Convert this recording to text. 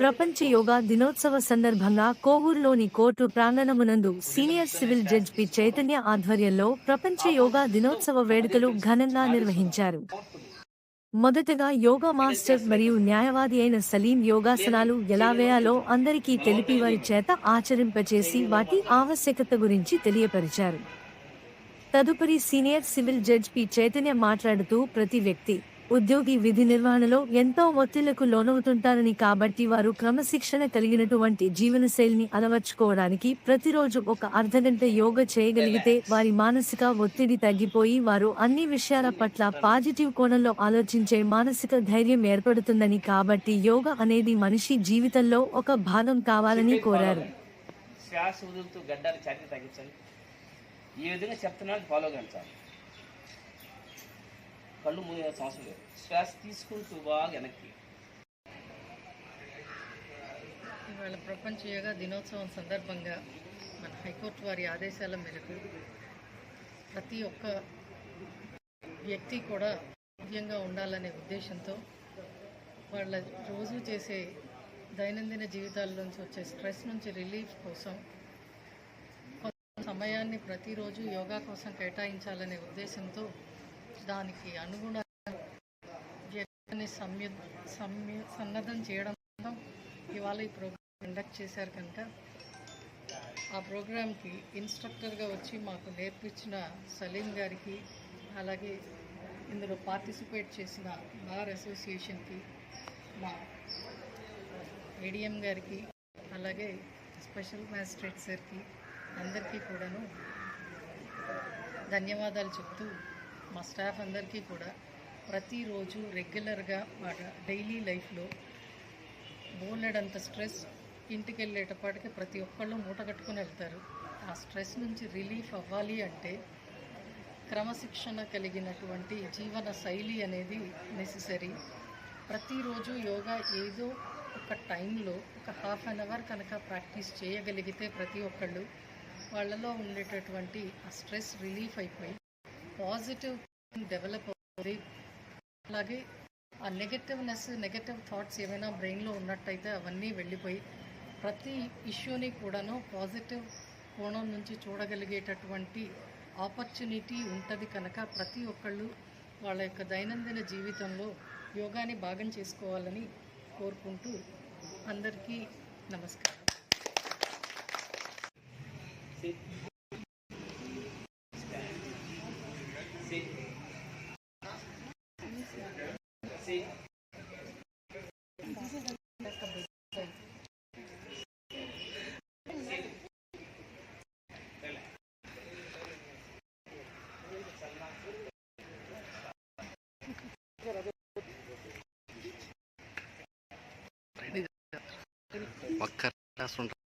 ప్రపంచ యోగా దినోత్సవ సందర్భంగా కోవూరులోని court ప్రాంగణమునందు senior civil judge P. Chaitanya ఆధ్వర్యంలో ప్రపంచ యోగా దినోత్సవ వేడుకలు ఘనంగా నిర్వహించారు. మొదటగా యోగా మాస్టర్ మరియు న్యాయవాది అయిన సలీం యోగాసనాలు ఎలా వేయాలో అందరికీ తెలిపి వారి చేత ఆచరింపచేసి వాటి ఆవశ్యకత గురించి తెలియపరిచారు. తదుపరి senior civil judge P. Chaitanya మాట్లాడుతూ ప్రతి వ్యక్తి ఉద్యోగి విధి నిర్వహణలో ఎంతో ఒత్తిళ్ళకు లోనవుతుంటారని కాబట్టి వారు క్రమశిక్షణ కలిగినటువంటి జీవనశైలిని అలవర్చుకోవడానికి ప్రతిరోజు ఒక అర్ధగంట యోగ చేయగలిగితే వారి మానసిక ఒత్తిడి తగ్గిపోయి వారు అన్ని విషయాల పట్ల పాజిటివ్ కోణంలో ఆలోచించే మానసిక ధైర్యం ఏర్పడుతుందని కాబట్టి యోగా అనేది మనిషి జీవితంలో ఒక భాగం కావాలని కోరారు. శ్వాస వదులుతూ గడ్డాలు చాటి తగ్గించాలి ఈ విధంగా చెప్తున్నాడు ఫాలో కండి కళ్ళు మూయాల్సిన అవసరం లేదు. శ్వాస తీసుకుంటూ బాగా వెనక్కి. ఇవాళ ప్రపంచ యోగా దినోత్సవం సందర్భంగా మన హైకోర్టు వారి ఆదేశాల మేరకు ప్రతి ఒక్క వ్యక్తి కూడా ఆరోగ్యంగా ఉండాలనే ఉద్దేశంతో వాళ్ళ రోజు చేసే దైనందిన జీవితాల నుంచి వచ్చే స్ట్రెస్ నుంచి రిలీఫ్ కోసం కొంత సమయాన్ని ప్రతిరోజు యోగా కోసం కేటాయించాలనే ఉద్దేశంతో దానికి అనుగుణంగా వ్యక్తిని సమ్య సమ్య సన్నద్ధం చేయడం ఇవాళ ఈ ప్రోగ్రామ్ కండక్ట్ చేశారు కనుక ఆ ప్రోగ్రామ్కి ఇన్స్ట్రక్టర్గా వచ్చి మాకు నేర్పించిన సలీం గారికి అలాగే ఇందులో పార్టిసిపేట్ చేసిన బార్ అసోసియేషన్కి మా ఏడిఎం గారికి అలాగే స్పెషల్ మ్యాజిస్ట్రేట్ సార్కి అందరికీ కూడాను ధన్యవాదాలు చెప్తూ మా స్టాఫ్ అందరికీ కూడా ప్రతిరోజు రెగ్యులర్గా మా డైలీ లైఫ్లో బోలెడంత స్ట్రెస్ ఇంటికి వెళ్ళేటప్పటికి ప్రతి ఒక్కళ్ళు మూట కట్టుకుని వెళ్తారు. ఆ స్ట్రెస్ నుంచి రిలీఫ్ అవ్వాలి అంటే క్రమశిక్షణ కలిగినటువంటి జీవన శైలి అనేది నెససరీ ప్రతిరోజు యోగా ఏదో ఒక టైంలో ఒక హాఫ్ అన్ అవర్ కనుక ప్రాక్టీస్ చేయగలిగితే ప్రతి ఒక్కళ్ళు వాళ్ళలో ఉండేటటువంటి ఆ స్ట్రెస్ రిలీఫ్ అయిపోయి పాజిటివ్ డెవలప్ అవుతుంది. అలాగే ఆ నెగటివ్నెస్ నెగటివ్ థాట్స్ ఏమైనా బ్రెయిన్లో ఉన్నట్టయితే అవన్నీ వెళ్ళిపోయి ప్రతి ఇష్యూని కూడాను పాజిటివ్ కోణం నుంచి చూడగలిగేటటువంటి ఆపర్చునిటీ ఉంటుంది కనుక ప్రతి ఒక్కళ్ళు వాళ్ళ యొక్క దైనందిన జీవితంలో యోగాని భాగం చేసుకోవాలని కోరుకుంటూ అందరికీ నమస్కారం. See? This is the best of the Baqarah சொல்ற